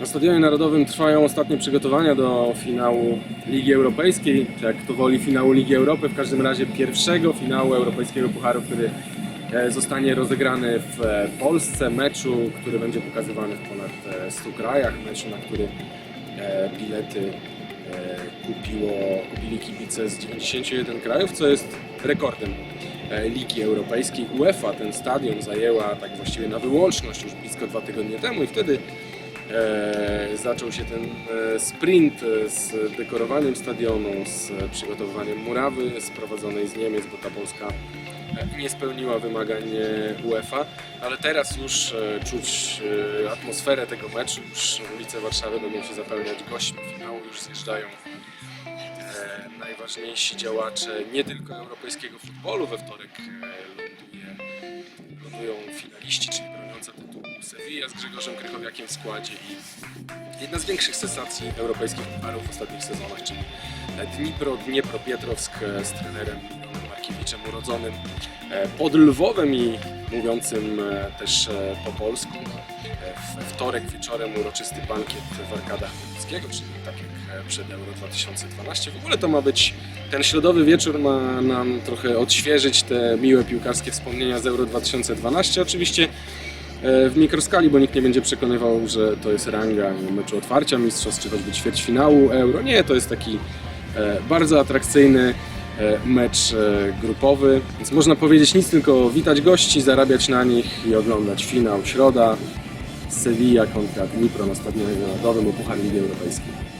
Na Stadionie Narodowym trwają ostatnie przygotowania do finału Ligi Europejskiej, czy jak to woli finału Ligi Europy, w każdym razie pierwszego finału Europejskiego Pucharu, który e, zostanie rozegrany w e, Polsce, meczu, który będzie pokazywany w ponad e, 100 krajach, meczu, na który e, bilety e, kupiło, kupili kibice z 91 krajów, co jest rekordem e, Ligi Europejskiej. UEFA ten stadion zajęła tak właściwie na wyłączność już blisko dwa tygodnie temu i wtedy e, zaczął się ten e, sprint e, z dekorowaniem stadionu, z e, przygotowywaniem murawy sprowadzonej z Niemiec, bo ta Polska e, nie spełniła wymagań e, UEFA, ale teraz już e, czuć e, atmosferę tego meczu, już ulice Warszawy będą się zapełniać gośćmi finału, już zjeżdżają e, najważniejsi działacze nie tylko europejskiego futbolu. We wtorek e, lądują finaliści, czyli Sevilla z Grzegorzem Krychowiakiem w składzie i jedna z większych sensacji europejskich pucharów w ostatnich sezonach, czyli Dnipro, Dniepropietrowsk e, z trenerem Markiewiczem urodzonym e, pod Lwowem i mówiącym e, też po polsku. We wtorek wieczorem uroczysty bankiet w Arkadach Chmielnickiego, czyli tak jak przed Euro 2012. W ogóle to ma być, ten środowy wieczór ma nam trochę odświeżyć te miłe piłkarskie wspomnienia z Euro 2012. Oczywiście w mikroskali, bo nikt nie będzie przekonywał, że to jest ranga meczu otwarcia mistrzostw, czy choćby ćwierćfinału Euro. Nie, to jest taki e, bardzo atrakcyjny e, mecz e, grupowy, więc można powiedzieć nic, tylko witać gości, zarabiać na nich i oglądać finał środa Sevilla kontra Dnipro na Stadionie Narodowym o Puchar Ligi Europejskiej.